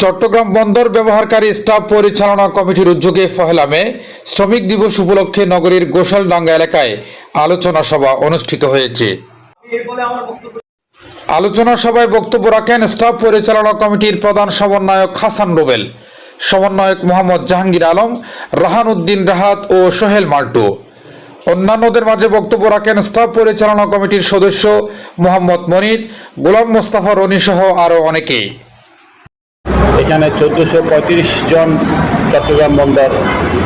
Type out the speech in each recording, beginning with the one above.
চট্টগ্রাম বন্দর ব্যবহারকারী স্টাফ পরিচালনা কমিটির উদ্যোগে পহেলা মে শ্রমিক দিবস উপলক্ষে নগরীর গোসালডাঙ্গা এলাকায় আলোচনা সভা অনুষ্ঠিত হয়েছে। আলোচনা সভায় বক্তব্য রাখেন স্টাফ পরিচালনা কমিটির প্রধান সমন্বয়ক হাসান রুবেল, সমন্বয়ক মোহাম্মদ জাহাঙ্গীর আলম, রাহান উদ্দিন রাহাত ও সোহেল মাল্টু। অন্যান্যদের মাঝে বক্তব্য রাখেন স্টাফ পরিচালনা কমিটির সদস্য মোহাম্মদ মনির, গোলাম মোস্তাফা রনি সহ আরও অনেকেই এখানে চোদ্দোশো পঁয়ত্রিশ জন চট্টগ্রাম বন্দর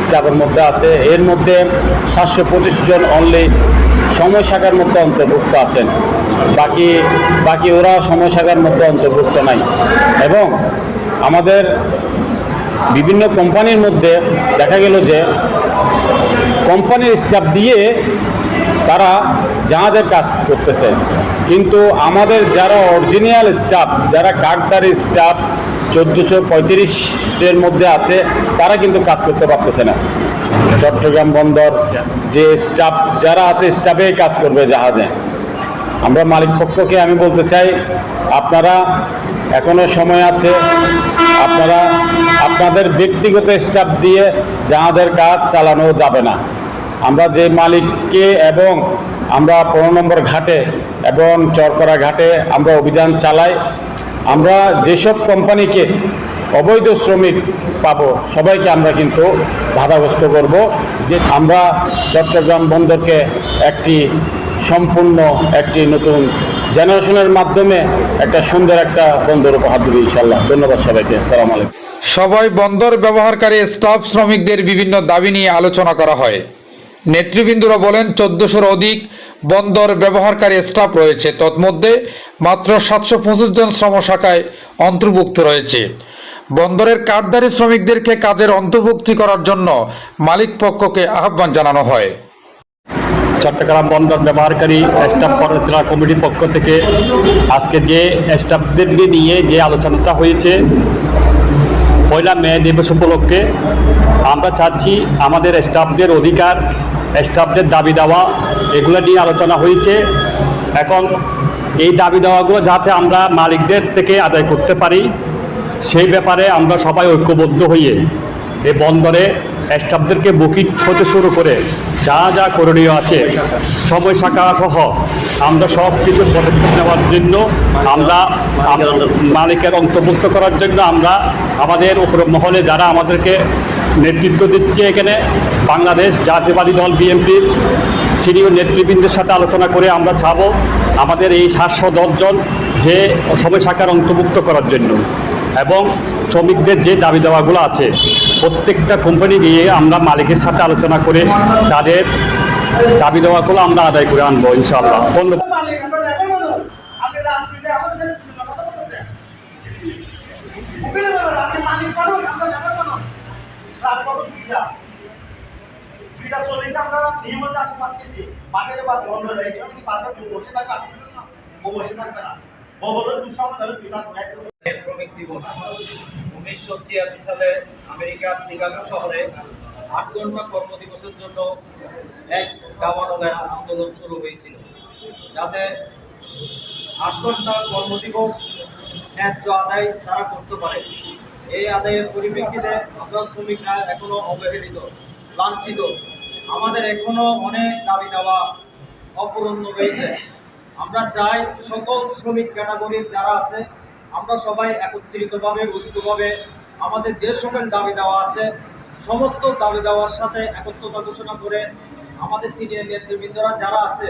স্টাফের মধ্যে আছে। এর মধ্যে সাতশো পঁচিশ জন অনলি সময় শাখার মধ্যে অন্তর্ভুক্ত আছেন। বাকি বাকি ওরা সময় শাখার মধ্যে অন্তর্ভুক্ত নাই। এবং আমাদের বিভিন্ন কোম্পানির মধ্যে দেখা গেল যে কোম্পানির স্টাফ দিয়ে তারা জাহাজের কাজ করতেছে। কিন্তু আমাদের যারা অরিজিনাল স্টাফ যারা কাঠদারি স্টাফ চোদ্দোশো পঁয়ত্রিশের মধ্যে আছে, তারা কিন্তু কাজ করতে পারতেছে না। চট্টগ্রাম বন্দর, যে স্টাফ যারা আছে স্টাফে কাজ করবে জাহাজে। আমরা মালিক পক্ষকে আমি বলতে চাই, আপনারা এখনও সময় আছে, আপনারা আপনাদের ব্যক্তিগত স্টাফ দিয়ে জাহাজের কাজ চালানো যাবে না। আমরা যে মালিককে এবং আমরা পনেরো নম্বর ঘাটে এবং চরকরা ঘাটে আমরা অভিযান চালাই আমরা যেসব কোম্পানিকে অবৈধ শ্রমিক পাবো, সবাইকে আমরা কিন্তু বাধাগ্রস্ত করব যে আমরা চট্টগ্রাম বন্দরকে একটি সম্পূর্ণ একটি নতুন জেনারেশনের মাধ্যমে একটা সুন্দর একটা বন্দর উপহার দেবে ইনশাল্লাহ ধন্যবাদ সবাইকে। আসসালামু আলাইকুম। সবাই বন্দর ব্যবহারকারী, স্টাফ শ্রমিকদের বিভিন্ন দাবি নিয়ে আলোচনা করা হয়। নেতৃবৃন্দরা বলেন, চোদ্দশোর অধিক বন্দর ব্যবহারকারী স্টাফ রয়েছে। তন্মধ্যে মাত্র সাতশো পঁচিশ জন শ্রম শাখায় অন্তর্ভুক্ত রয়েছে। বন্দরের কাঠদারি শ্রমিকদেরকে কাজের অন্তর্ভুক্তি করার জন্য মালিক পক্ষকে আহ্বান জানানো হয়। চট্টগ্রাম বন্দর ব্যবহারকারী স্টাফ পরিচালনা কমিটির পক্ষ থেকে আজকে যে স্টাফদেরকে নিয়ে যে আলোচনাটা হয়েছে, পয়লা মে দিবস উপলক্ষে, আমরা চাচ্ছি আমাদের স্টাফদের অধিকার স্টাফদের দাবি দেওয়া, এগুলো নিয়ে আলোচনা হয়েছে। এখন এই দাবি দেওয়াগুলো যাতে আমরা মালিকদের থেকে আদায় করতে পারি, সেই ব্যাপারে আমরা সবাই ঐক্যবদ্ধ হয়ে এই বন্দরে স্টাফদেরকে বুকিং হতে শুরু করে যা যা করণীয় আছে, সময় শাখা সহ আমরা সব কিছু পদক্ষেপ নেওয়ার জন্য আমরা আম- মালিকের অন্তর্ভুক্ত করার জন্য আমরা আমাদের উপর মহলে যারা আমাদেরকে নেতৃত্ব দিচ্ছে এখানে, বাংলাদেশ জাতীয়বাদী দল বিএনপির সিনিয়র নেতৃবৃন্দের সাথে আলোচনা করে আমরা চাবো আমাদের এই সাতশো দশজন যে সময় শাখার অন্তর্ভুক্ত করার জন্য। এবং শ্রমিকদের যে দাবি দেওয়াগুলো আছে, প্রত্যেকটা কোম্পানি গিয়ে আমরা মালিকের সাথে আলোচনা করে তাদের দাবি দেওয়াগুলো আমরা আদায় করে আনব, ইনশাআল্লাহ। বন্ধ রয়েছে আমি বসে বসে শ্রমিক দিবস। সালে আমেরিকার শিকাগো শহরে আট ঘণ্টা কর্মদিবসের জন্য এক আন্দোলন শুরু হয়েছিল, যাতে আট ঘণ্টা কর্মদিবস ন্যায্য আদায় তারা করতে পারে। এই আদায়ের পরিপ্রেক্ষিতে আমরা শ্রমিকরা অবহেলিত, লাঞ্ছিত। আমাদের এখনও অনেক দাবি দেওয়া অপূরণ রয়েছে। আমরা চাই সকল শ্রমিক ক্যাটাগরির যারা আছে আমরা সবাই একত্রিতভাবে, ঐক্যভাবে আমাদের যে সকল দাবি দেওয়া আছে, সমস্ত দাবি দেওয়ার সাথে একত্রতা ঘোষণা করে আমাদের সিনিয়র নেতৃবৃন্দরা যারা আছে,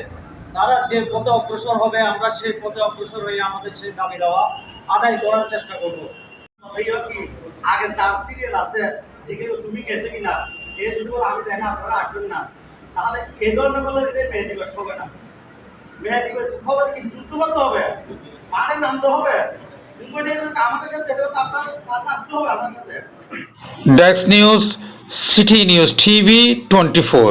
তারা যে পথে অগ্রসর হবে, আমরা সেই পথে অগ্রসর হয়ে আমাদের সেই দাবি দেওয়া আদায় করার চেষ্টা করব। আগে যার সিরিয়াল আছে যেগুলো তুমি গেছো কিনা এই যদি আমি জানি আপনারা আসবেন না, তাহলে এই ধরনের বলে এটা মেয়ে দিবস হবে না। মেয়ে দিবস হবে কি যুদ্ধ করতে হবে? মাঠে নামতে হবে? Desk news city news TV twenty four